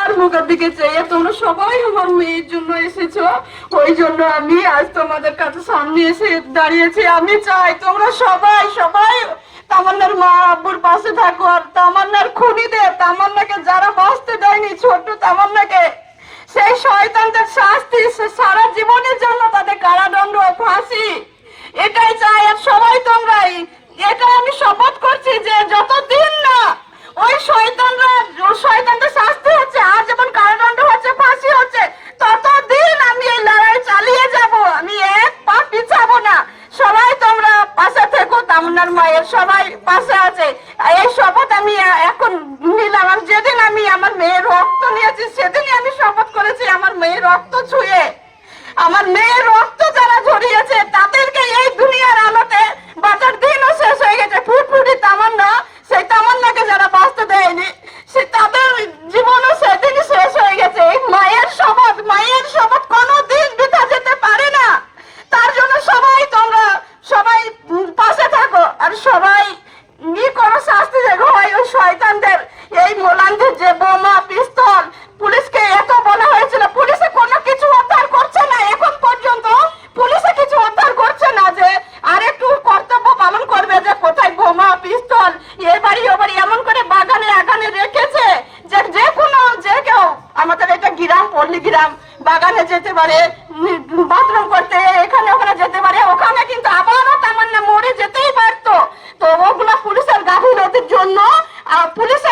আর মুখের দিকে চেয়ে তোমরা সবাই আমার মেয়ের জন্য এসেছ। ওই জন্য আমি আজ তোমাদের কাছে সামনে এসে দাঁড়িয়েছি। আমি চাই তোমরা সবাই সবাই তামান্নার মা আব্বুর পাশে থাকো আর তামান্নার খুনিদের, তামান্নাকে যারা বাঁচতে দেয়নি ছোট্ট তামান্নাকে, সেই শয়তানদের শাস্তি সারা জীবনের জন্য তাদের কারাদণ্ড ফাঁসি। এটাই চাই আর সবাই তোমরাই। এটাই আমি শপথ করছি যে যতদিন না ওই শয়তানরা ওই শয়তানদের শাস্তি হচ্ছে আর যেমন কারাদণ্ড হচ্ছে ফাঁসি হচ্ছে ততদিন আমি এই লড়াই চালিয়ে যাব আমি এক পা পিছাবো না সবাই তোমরা পাশে থেকো তামনার মায়ের সবাই পাশে আছে। এই শপথ আমি এখন নিলাম। আর যেদিন আমি আমার মেয়ের রক্ত নিয়েছি, সেদিনই আমি শপথ করেছি আমার মেয়ের রক্ত ছুঁয়ে। আমার মেয়ের রক্ত যারা ঝরিয়েছে তাদেরকে এই দুনিয়ার আলোতে বাঁচার দিনও শেষ হয়ে গেছে ফুটফুটি তামান্না সেই তামান্নাকে যারা বাঁচতে দেয়নি সে তাদের জীবনও সেদিনই শেষ হয়ে গেছে এই মায়ের শপথ মায়ের শপথ কোনো দিন বৃথা যেতে পারে না তার জন্য সবাই তোমরা সবাই উম, পাশে থাকো আর সবাই ই কোনো শাস্তি দেখো হয় ওই শয়তানদের এই মোলানদের যে বোমা, পিস্তল, পুলিশকে এত বলা হয়েছিল, পুলিশে কোনো কিছু উদ্ধার করছে না। এখন পর্যন্ত পুলিশে কিছু উদ্ধার করছে না যে আর একটু কর্তব্য পালন করবে যে কোথায় বোমা, পিস্তল, এ বাড়ি, ও বাড়ি, এমন করে বাগানে, আগানে রেখেছে যে যে কোনো যে কেউ আমাদের এটা গ্রাম, পল্লী গ্রাম, বাগানে যেতে পারে, বাথরুম করতে, এখানে ওখানে যেতে পারে, ওখানে কিন্তু আবারও তামান্না মরে যেতেই পারতো। তো ওগুলা পুলিশের গাফিলতির জন্য পুলিশে